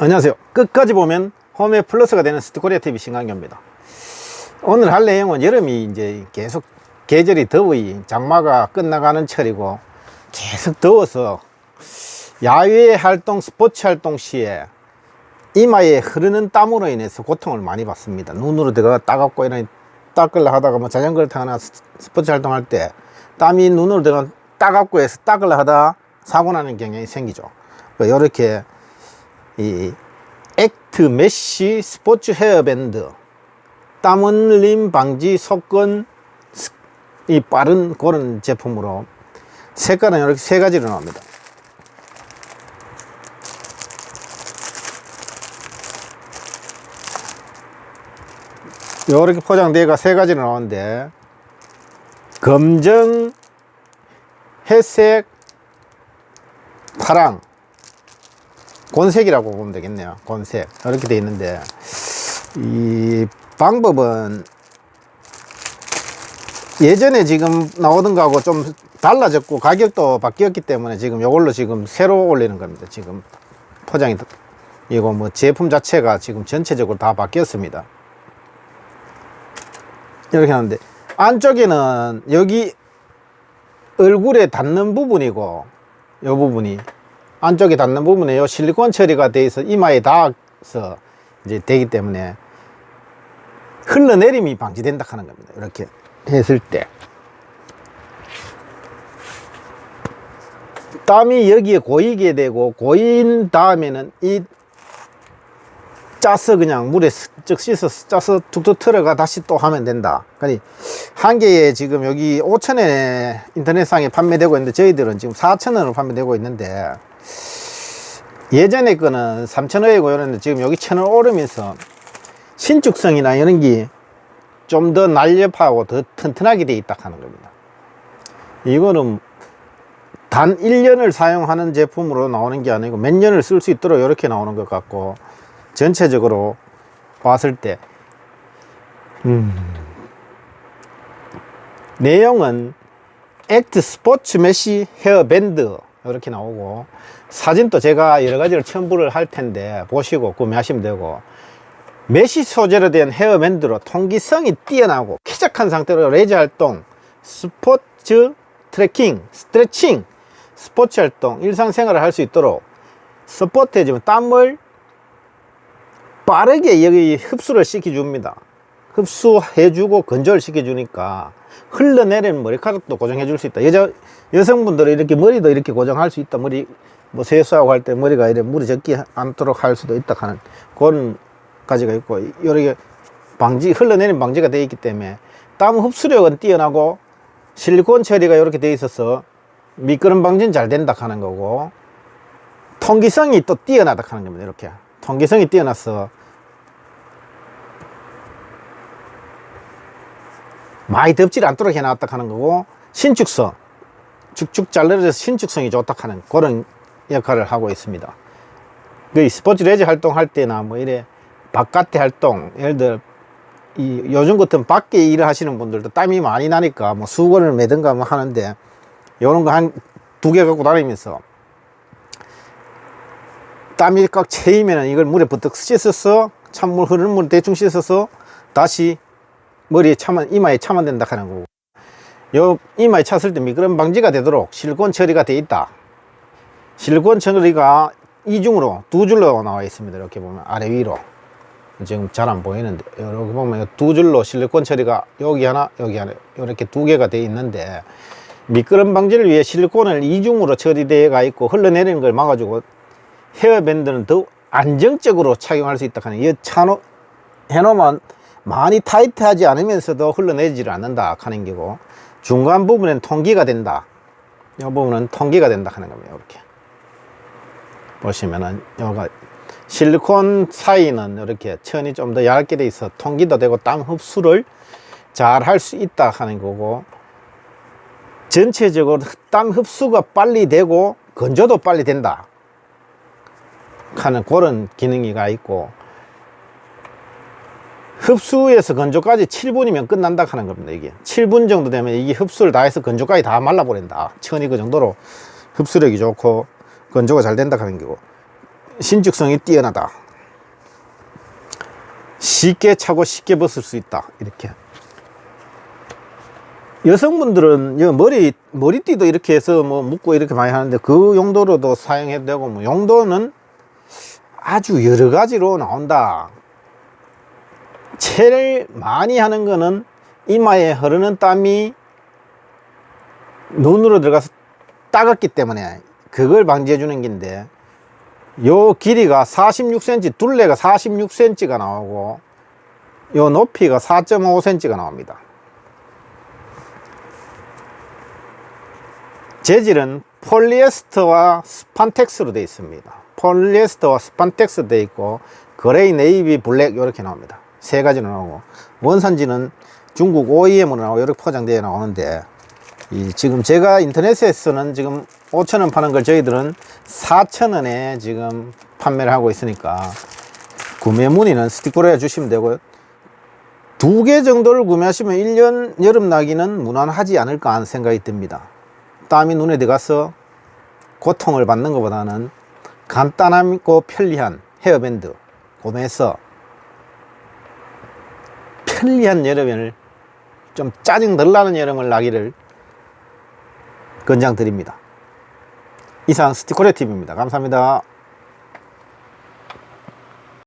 안녕하세요. 끝까지 보면 홈에 플러스가 되는 스티코리아 TV 신강규입니다. 오늘 할 내용은 여름이 이제 계속 계절이 더위, 장마가 끝나가는 철이고 계속 더워서 야외 활동, 스포츠 활동 시에 이마에 흐르는 땀으로 인해서 고통을 많이 받습니다. 눈으로 들어가 따갑고 이런 닦으려 하다가 뭐 자전거를 타거나 스- 스포츠 활동할 때 땀이 눈으로 들어가 따갑고 해서 닦으려 하다 사고 나는 경향이 생기죠. 이렇게 이 액트 메쉬 스포츠 헤어밴드 땀 흘림 방지 속건 스- 이 빠른 그런 제품으로 색깔은 이렇게 세 가지로 나옵니다. 이렇게 포장대가 세 가지로 나오는데 검정, 회색, 파랑 곤색이라고 보면 되겠네요. 곤색. 이렇게 돼 있는데, 이 방법은 예전에 지금 나오던 거하고 좀 달라졌고, 가격도 바뀌었기 때문에 지금 이걸로 지금 새로 올리는 겁니다. 지금 포장이, 이거 뭐 제품 자체가 지금 전체적으로 다 바뀌었습니다. 이렇게 하는데, 안쪽에는 여기 얼굴에 닿는 부분이고, 이 부분이 안쪽에 닿는 부분에 요 실리콘 처리가 돼 있어 이마에 닿아서 이제 되기 때문에 흘러내림이 방지된다 하는 겁니다. 이렇게 했을 때 땀이 여기에 고이게 되고 고인 다음에는 이 짜서 그냥 물에 쓱 씻어서 짜서 툭툭 틀어가 다시 또 하면 된다. 그러니 한 개에 지금 여기 5천원에 인터넷상에 판매되고 있는데 저희들은 지금 4천원으로 판매되고 있는데 예전에 거는 3천원이고 이랬는데 지금 여기 천원 오르면서 신축성이나 이런 게 좀 더 날렵하고 더 튼튼하게 돼 있다 하는 겁니다. 이거는 단 1년을 사용하는 제품으로 나오는 게 아니고 몇 년을 쓸 수 있도록 이렇게 나오는 것 같고 전체적으로 봤을 때 음, 내용은 액트 스포츠 메쉬 헤어 밴드 이렇게 나오고 사진도 제가 여러 가지를 첨부를 할 텐데 보시고 구매하시면 되고 메쉬 소재로 된 헤어 밴드로 통기성이 뛰어나고 쾌적한 상태로 레저 활동, 스포츠 트레킹, 스트레칭, 스포츠 활동, 일상생활을 할 수 있도록 서포트해주면 땀을 빠르게 여기 흡수를 시켜줍니다. 흡수해주고 건조를 시켜주니까 흘러내리는 머리카락도 고정해 줄 수 있다. 여자, 여성분들은 이렇게 머리도 이렇게 고정할 수 있다. 머리, 뭐 세수하고 할 때 머리가 이렇게 물이 적지 않도록 할 수도 있다 하는 그런 가지가 있고, 이렇게 방지, 흘러내리는 방지가 되어 있기 때문에 땀 흡수력은 뛰어나고 실리콘 처리가 이렇게 되어 있어서 미끄럼 방지는 잘 된다 하는 거고, 통기성이 또 뛰어나다 하는 겁니다. 이렇게. 통기성이 뛰어나서 많이 덥지 않도록 해놨다 하는 거고 신축성 축축 잘라져서 신축성이 좋다 하는 그런 역할을 하고 있습니다. 그 스포츠 레저 활동할 때나 뭐 이래 바깥에 활동 예를 들어 이 요즘 같은 밖에 일을 하시는 분들도 땀이 많이 나니까 뭐 수건을 매든가 뭐 하는데 요런 거 한 두 개 갖고 다니면서 땀이 꽉 채이면 이걸 물에 버뜩 씻어서 찬물 흐르는 물 대충 씻어서 다시 머리에 차면 이마에 차면 된다 하는 거고. 요 이마에 찼을 때 미끄럼 방지가 되도록 실리콘 처리가 돼 있다. 실리콘 처리가 이중으로 두 줄로 나와 있습니다. 이렇게 보면 아래 위로. 지금 잘 안 보이는데. 이렇게 보면 두 줄로 실리콘 처리가 여기 하나 여기 하나 이렇게 두 개가 돼 있는데 미끄럼 방지를 위해 실리콘을 이중으로 처리되어 가 있고 흘러내리는 걸 막아주고 헤어밴드는 더 안정적으로 착용할 수 있다 하는 이 차노 해놓으면 많이 타이트하지 않으면서도 흘러내지를 않는다 하는 게고 중간 부분엔 통기가 된다. 이 부분은 통기가 된다 하는 겁니다 이렇게. 보시면은 여가 실리콘 사이는 이렇게 천이 좀 더 얇게 돼 있어 통기도 되고 땀 흡수를 잘 할 수 있다 하는 거고 전체적으로 땀 흡수가 빨리 되고 건조도 빨리 된다 하는 그런 기능이가 있고 흡수에서 건조까지 7분이면 끝난다 하는 겁니다 이게 7분 정도 되면 이게 흡수를 다 해서 건조까지 다 말라버린다 천이 그 정도로 흡수력이 좋고 건조가 잘 된다 하는 거고 신축성이 뛰어나다. 쉽게 차고 쉽게 벗을 수 있다. 이렇게. 여성분들은 여 머리 머리띠도 이렇게 해서 뭐 묶고 이렇게 많이 하는데 그 용도로도 사용해도 되고 뭐 용도는 아주 여러 가지로 나온다. 제일 많이 하는 거는 이마에 흐르는 땀이 눈으로 들어가서 따갑기 때문에 그걸 방지해 주는 건데 요 길이가 46cm 둘레가 46cm가 나오고 요 높이가 4.5cm가 나옵니다. 재질은 폴리에스터와 스판텍스로 되어 있습니다. 폴리에스터와 스판텍스 되어 있고 그레이, 네이비, 블랙 이렇게 나옵니다. 세 가지로 나오고 원산지는 중국 OEM으로 나오고 이렇게 포장되어 나오는데 이 지금 제가 인터넷에서는 지금 5천원 파는 걸 저희들은 4천원에 지금 판매를 하고 있으니까 구매 문의는 스티커로 주시면 되고요. 두 개 정도를 구매하시면 1년 여름 나기는 무난하지 않을까 하는 생각이 듭니다. 땀이 눈에 들어가서 고통을 받는 것보다는 간단하고 편리한 헤어밴드 구매해서 편리한 여름을 좀 짜증 덜 나는 여름을 나기를 권장드립니다. 이상 스티커레 TV입니다. 감사합니다.